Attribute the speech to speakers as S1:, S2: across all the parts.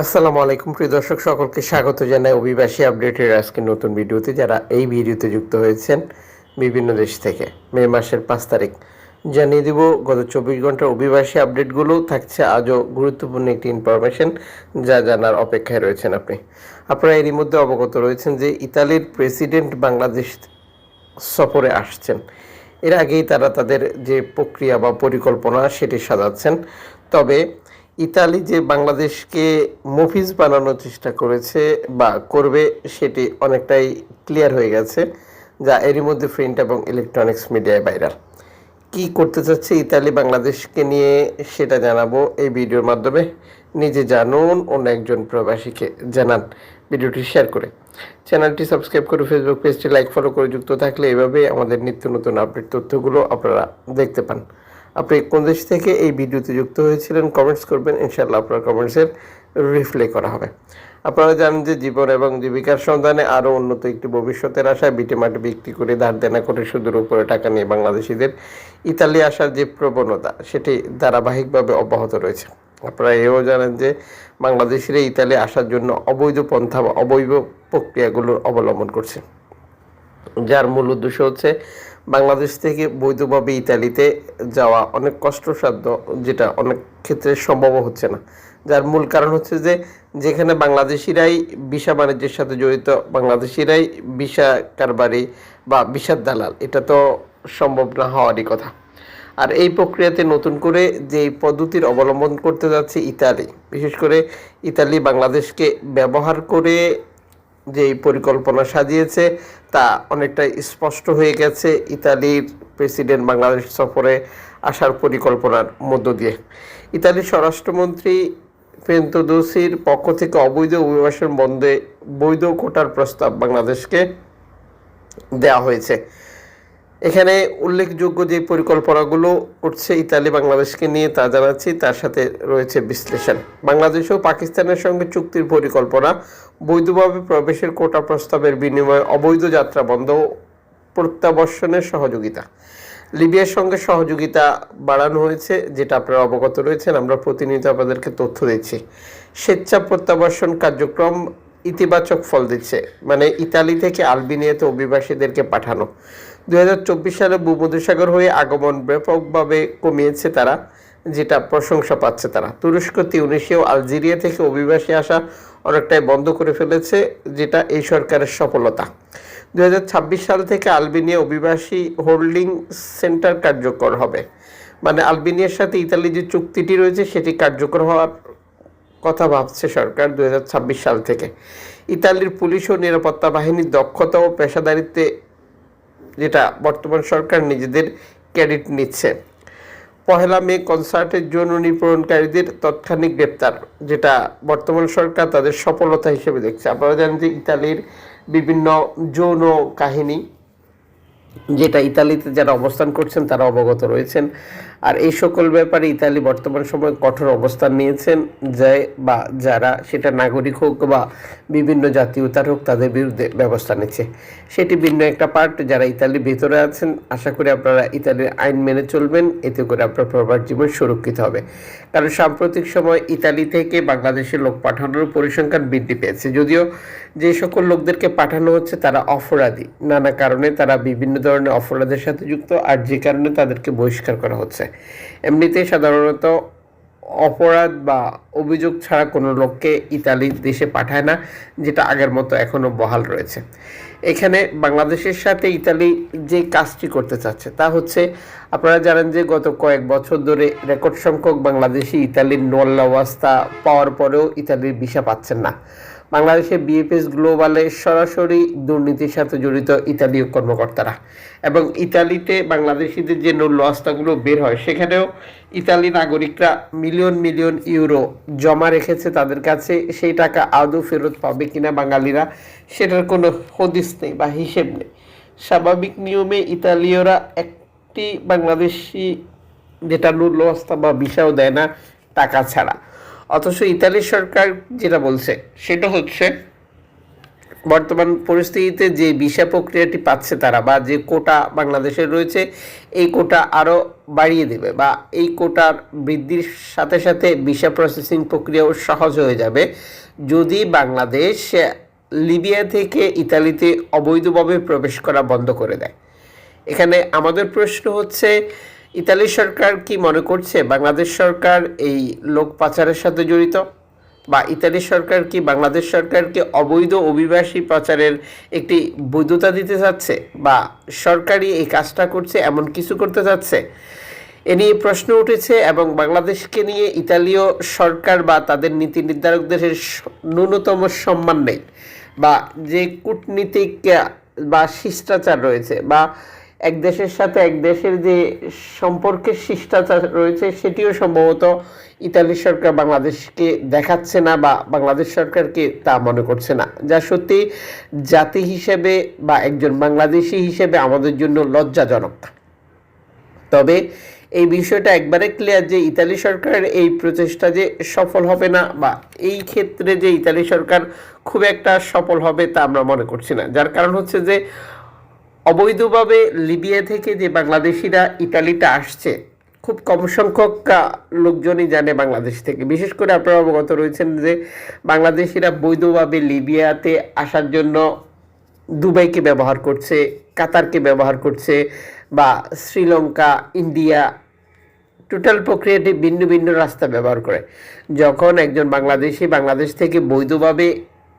S1: আসসালামু আলাইকুম, প্রিয় দর্শক, সকলকে স্বাগত জানাই অভিবাসী আপডেটের আজকে নতুন ভিডিওতে। যারা এই ভিডিওতে যুক্ত হয়েছেন বিভিন্ন দেশ থেকে, মে মাসের পাঁচ তারিখ, জানিয়ে দিব গত চব্বিশ ঘণ্টার অভিবাসী আপডেটগুলো। থাকছে আজও গুরুত্বপূর্ণ একটি ইনফরমেশন যা জানার অপেক্ষায় রয়েছেন আপনি। আপনারা এরই মধ্যে অবগত রয়েছেন যে ইতালির প্রেসিডেন্ট বাংলাদেশ সফরে আসছেন। এর আগেই তারা তাদের যে প্রক্রিয়া বা পরিকল্পনা, সেটি সাজাচ্ছেন। তবে ইতালি যে বাংলাদেশকে মুভিজ বানানোর চেষ্টা করেছে বা করবে সেটি অনেকটাই ক্লিয়ার হয়ে গেছে, যা এরই মধ্যে প্রিন্ট এবং ইলেকট্রনিক্স মিডিয়ায় ভাইরাল কি করতে চাচ্ছে ইতালি বাংলাদেশকে নিয়ে সেটা জানাব এই ভিডিওর মাধ্যমে। নিজে জানুন, অন্য একজন প্রবাসীকে জানান ভিডিওটি শেয়ার করে। চ্যানেলটি সাবস্ক্রাইব করে ফেসবুক পেজটি লাইক ফলো করে যুক্ত থাকলে এভাবে আমাদের নিত্য নতুন আপডেট তথ্যগুলো আপনারা দেখতে পান। আপনি কোন দেশ থেকে এই ভিডিওতে যুক্ত হয়েছিলেন কমেন্টস করবেন ইনশাল্লাহ আপনার কমেন্টসের রিপ্লাই করা হবে। আপনারা জানেন যে জীবন এবং জীবিকার সন্ধানে আরও উন্নত একটি ভবিষ্যতের আশায় বিটে মাটি বিক্রি করে ধার দেনা করে সুদের উপরে টাকা নিয়ে বাংলাদেশিদের ইতালি আসার যে প্রবণতা, সেটি ধারাবাহিকভাবে অব্যাহত রয়েছে। আপনারা এও জানেন যে বাংলাদেশিরা ইতালি আসার জন্য অবৈধ পন্থা বা অবৈধ প্রক্রিয়াগুলো অবলম্বন করছে। যার মূল উদ্দেশ্য হচ্ছে বাংলাদেশ থেকে বৈধভাবে ইতালিতে যাওয়া অনেক কষ্টসাধ্য, যেটা অনেক ক্ষেত্রে সম্ভব হচ্ছে না। যার মূল কারণ হচ্ছে যে, যেখানে বাংলাদেশিরাই ভিসা বাণিজ্যের সাথে জড়িত, বাংলাদেশিরাই ভিসা কারবারি বা ভিসার দালাল, এটা তো সম্ভব না হওয়ারই কথা। আর এই প্রক্রিয়াতে নতুন করে যে পদ্ধতির অবলম্বন করতে যাচ্ছে ইতালি, বিশেষ করে ইতালি বাংলাদেশকে ব্যবহার করে যে পরিকল্পনা সাজিয়েছে, তা অনেকটা স্পষ্ট হয়ে গেছে ইতালির প্রেসিডেন্ট বাংলাদেশ সফরে আসার পরিকল্পনার মধ্য দিয়ে। ইতালির স্বরাষ্ট্রমন্ত্রী পেন্তদোসির পক্ষ থেকে অবৈধ অভিবাসন বন্ধে বৈধ কোটার প্রস্তাব বাংলাদেশকে দেওয়া হয়েছে। এখানে উল্লেখযোগ্য যে পরিকল্পনাগুলো উঠছে ইতালি, বাংলাদেশকে নিয়ে তা জানাচ্ছি। তার সাথে রয়েছে বিশ্লেষণ। বাংলাদেশ ও পাকিস্তানের সঙ্গে চুক্তির পরিকল্পনা, বৈধভাবে প্রবেশের কোটা প্রস্তাবের বিনিময়ে অবৈধ যাত্রা বন্ধ প্রত্যাবর্ষণের সহযোগিতা। লিবিয়ার সঙ্গে সহযোগিতা বাড়ানো হয়েছে, যেটা আপনারা অবগত রয়েছেন। আমরা প্রতিনিয়ত আপনাদেরকে তথ্য দিচ্ছি। স্বেচ্ছা প্রত্যাবর্ষণ কার্যক্রম ইতিবাচক ফল দিচ্ছে মানে ইতালি থেকে আলবেনিয়াতে অভিবাসীদেরকে পাঠানো। দুই হাজার চব্বিশ সালে ভূমধ্যসাগর হয়ে আগমন ব্যাপকভাবে কমিয়েছে তারা, যেটা প্রশংসা পাচ্ছে তারা। তুরস্ক তিউনিশিয়া ও আলজেরিয়া থেকে অভিবাসী আসা অনেকটাই বন্ধ করে ফেলেছে, যেটা এই সরকারের সফলতা। দু হাজার ছাব্বিশ সাল থেকে আলবেনিয়া অভিবাসী হোল্ডিং সেন্টার কার্যকর হবে। মানে আলবেনিয়ার সাথে ইতালি যে চুক্তিটি রয়েছে, সেটি কার্যকর হওয়ার কথা ভাবছে সরকার দুই হাজার ছাব্বিশ সাল থেকে। ইতালির পুলিশ ও নিরাপত্তা বাহিনীর দক্ষতা ও পেশাদারিত্বে যেটা বর্তমান সরকার নিজেদের ক্রেডিট নিচ্ছে। পহেলা মে কনসার্টের জন্য নিপূরণকারীদের তৎক্ষণিক গ্রেপ্তার, যেটা বর্তমান সরকার তাদের সফলতা হিসেবে দেখছে। আপনারা জানেন যে ইতালির বিভিন্ন যৌন কাহিনী, যেটা ইতালিতে যারা অবস্থান করছেন তারা অবগত রয়েছেন। আর এই সকল ব্যাপারে ইতালি বর্তমান সময়ে কঠোর অবস্থান নিয়েছেন যে বা যারা সেটা নাগরিক হোক বা বিভিন্ন জাতীয়তার হোক তাদের বিরুদ্ধে ব্যবস্থা নিচ্ছে। সেটি ভিন্ন একটা পার্ট যারা ইতালির ভেতরে আছেন, আশা করি আপনারা ইতালির আইন মেনে চলবেন, এতে করে আপনার প্রবার জীবন সুরক্ষিত হবে। কারণ সাম্প্রতিক সময় ইতালি থেকে বাংলাদেশের লোক পাঠানোর পরিসংখ্যান বৃদ্ধি পেয়েছে। যদিও যে সকল লোকদেরকে পাঠানো হচ্ছে, তারা অপরাধী। নানা কারণে তারা বিভিন্ন ধরনের অপরাধের সাথে যুক্ত, আর যে কারণে তাদেরকে বহিষ্কার করা হচ্ছে। এমনিতে সাধারণত অপরাধ বা অভিযোগ ছাড়া কোনো লোককে ইতালি দেশে পাঠায় না, যেটা আগের মতো এখনও বহাল রয়েছে। এখানে বাংলাদেশের সাথে ইতালি যে কাজটি করতে চাচ্ছে, তা হচ্ছে আপনারা জানেন যে গত কয়েক বছর ধরে রেকর্ড সংখ্যক বাংলাদেশি ইতালির নোয়াল্লাওয়াস্তা পাওয়ার পরেও ইতালির ভিসা পাচ্ছেন না। বাংলাদেশে বিএফএস গ্লোবালে সরাসরি দুর্নীতির সাথে জড়িত ইতালীয় কর্মকর্তারা। এবং ইতালিতে বাংলাদেশিদের যে নল্লাস্তাগুলো বের হয়, সেখানেও ইতালি নাগরিকরা মিলিয়ন মিলিয়ন ইউরো জমা রেখেছে তাদের কাছে। সেই টাকা আদৌ ফেরত পাবে কিনা বাঙালিরা, সেটার কোনো হদিস নেই বা হিসেব নেই। স্বাভাবিক নিয়মে ইতালীয়রা একটি বাংলাদেশি যেটা নূল্যস্তা বা ভিসাও দেয় না, টাকা ছাড়া। অথচ ইতালি সরকার যেটা বলছে, সেটা হচ্ছে বর্তমান পরিস্থিতিতে যে ভিসা প্রক্রিয়াটি পাচ্ছে তারা বা যে কোটা বাংলাদেশের রয়েছে, এই কোটা আরও বাড়িয়ে দেবে বা এই কোটার বৃদ্ধির সাথে সাথে ভিসা প্রসেসিং প্রক্রিয়াও সহজ হয়ে যাবে। যদি বাংলাদেশ লিবিয়া থেকে ইতালিতে অবৈধভাবে প্রবেশ করা বন্ধ করে দেয়। এখানে আমাদের প্রশ্ন হচ্ছে ইতালি সরকার কি মনে করছে? বাংলাদেশ সরকার এই লোক পাচারের সাথে জড়িত? বা ইতালি সরকার কি বাংলাদেশ সরকারকে অবৈধ অভিবাসী পাচারের একটি বৈধতা দিতে চাচ্ছে? বা সরকারি এই কাজটা করছে, এমন কিছু করতে চাচ্ছে? এ নিয়ে প্রশ্ন উঠেছে এবং বাংলাদেশকে নিয়ে ইতালীয় সরকার বা তাদের নীতি নির্ধারকদের ন্যূনতম সম্মান নেই। বা যে কূটনীতিক বা শিষ্টাচার রয়েছে বা এক দেশের সাথে এক দেশের যে সম্পর্কের শিষ্টাচার রয়েছে, সেটিও সম্ভবত ইতালি সরকার বাংলাদেশকে দেখাচ্ছে না বা বাংলাদেশ সরকারকে তা মনে করছে না। যা সত্যি জাতি হিসেবে বা একজন বাংলাদেশি হিসেবে আমাদের জন্য লজ্জাজনক। তবে এই বিষয়টা একবারে ক্লিয়ার যে ইতালি সরকারের এই প্রচেষ্টা যে সফল হবে না বা এই ক্ষেত্রে যে ইতালি সরকার খুব একটা সফল হবে তা আমরা মনে করছি না। যার কারণ হচ্ছে যে অবৈধভাবে লিবিয়া থেকে যে বাংলাদেশিরা ইতালিতে আসছে, খুব কম সংখ্যক লোকজনই জানে বাংলাদেশ থেকে। বিশেষ করে আপনারা অবগত রয়েছেন যে বাংলাদেশিরা বৈধভাবে লিবিয়াতে আসার জন্য দুবাইকে ব্যবহার করছে, কাতারকে ব্যবহার করছে বা শ্রীলঙ্কা, ইন্ডিয়া, টোটাল প্রক্রিয়াটি ভিন্ন ভিন্ন রাস্তা ব্যবহার করে। যখন একজন বাংলাদেশি বাংলাদেশ থেকে বৈধভাবে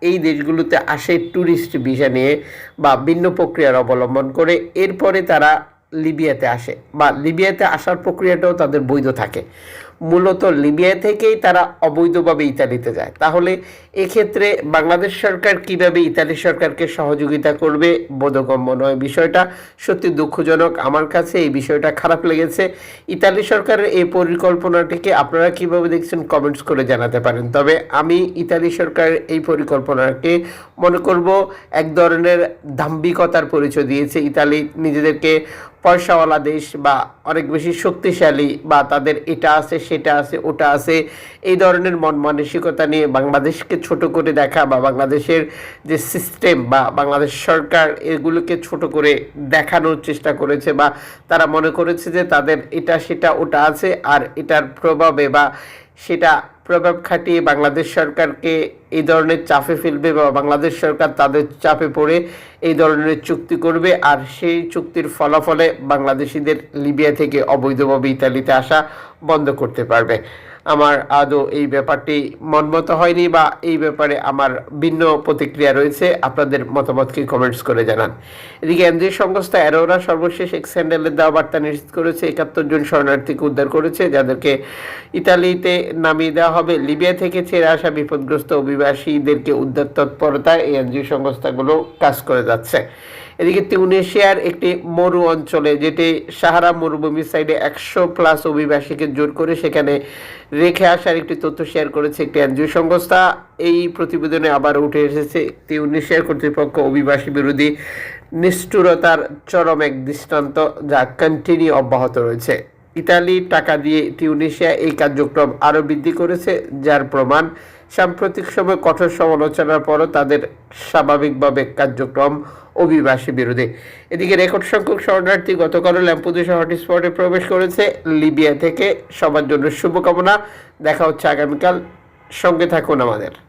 S1: এই দেশগুলোতে আসে ট্যুরিস্ট ভিসা নিয়ে বা ভিন্ন প্রক্রিয়ার অবলম্বন করে। এরপরে তারা লিবিয়াতে আসে বা লিবিয়াতে আসার প্রক্রিয়াটাও তাদের বৈধ থাকে। মূলত লিবিয়া থেকেই তারা অবৈধভাবে ইতালিতে যায়। তাহলে এক্ষেত্রে বাংলাদেশ সরকার কীভাবে ইতালি সরকারকে সহযোগিতা করবে বোধগম্য নয়। বিষয়টা সত্যি দুঃখজনক। আমার কাছে এই বিষয়টা খারাপ লেগেছে। ইতালি সরকারের এই পরিকল্পনাটিকে আপনারা কীভাবে দেখছেন কমেন্টস করে জানাতে পারেন। তবে আমি ইতালি সরকারের এই পরিকল্পনাকে মনে করব, এক ধরনের দাম্ভিকতার পরিচয় দিয়েছে। ইতালি নিজেদেরকে পয়সাওয়ালা দেশ বা অনেক বেশি শক্তিশালী বা তাদের এটা আছে, সেটা আছে, ওটা আছে, এই ধরনের মন মানসিকতা নিয়ে বাংলাদেশকে ছোট করে দেখা বা বাংলাদেশের যে সিস্টেম বা বাংলাদেশ সরকার এগুলোকে ছোট করে দেখানোর চেষ্টা করেছে বা তারা মনে করেছে যে তাদের এটা, সেটা, ওটা আছে আর এটার প্রভাবে বা সেটা প্রভাব খাটিয়ে বাংলাদেশ সরকারকে এই ধরনের চাপে ফেলবে বা বাংলাদেশ সরকার তাদের চাপে পড়ে এই ধরনের চুক্তি করবে। আর সেই চুক্তির ফলাফলে বাংলাদেশিদের লিবিয়া থেকে অবৈধভাবে ইতালিতে আসা বন্ধ করতে পারবে। আমার আদৌ এই ব্যাপারটি মনমতো হয়নি বা এই ব্যাপারে আমার ভিন্ন প্রতিক্রিয়া রয়েছে, আপনাদের মতামতকে কমেন্টস করে জানান। এদিকে এনজিও সংস্থা অ্যারোরা সর্বশেষ এক স্যান্ডেলের দেওয়া বার্তা নিশ্চিত করেছে, একাত্তর জন শরণার্থীকে উদ্ধার করেছে, যাদেরকে ইতালিতে নামিয়ে দেওয়া হবে। লিবিয়া থেকে ছেড়ে আসা বিপদগ্রস্ত অভিবাসীদেরকে উদ্ধার তৎপরতায় এই এনজিও সংস্থাগুলো কাজ করে যাচ্ছে। এদিকে তিউনেশিয়ার একটি মরু অঞ্চলে, যেটি সাহারা মরুভূমির সাইডে একশো প্লাস অভিবাসীকে জোর করে সেখানে রেখে আসার একটি তথ্য শেয়ার করেছে একটি এনজিও। সংস্থা এই প্রতিবেদনে আবার উঠে এসেছে, তিউনেশিয়ার কর্তৃপক্ষ অভিবাসী বিরোধী নিষ্ঠুরতার চরম এক দৃষ্টান্ত যা কন্টিনিউ অব্যাহত রয়েছে। ইতালি টাকা দিয়ে টিউনিশিয়া এই কার্যক্রম আরও বৃদ্ধি করেছে, যার প্রমাণ সাম্প্রতিক সময় কঠোর সমালোচনার পরও তাদের স্বাভাবিকভাবে কার্যক্রম অভিবাসী বিরোধী। এদিকে রেকর্ড সংখ্যক শরণার্থী গতকালও শহরটি হটস্পটে প্রবেশ করেছে। লিবিয়া থেকে সবার জন্য শুভকামনা। দেখা হচ্ছে আগামীকাল। সঙ্গে থাকুন আমাদের।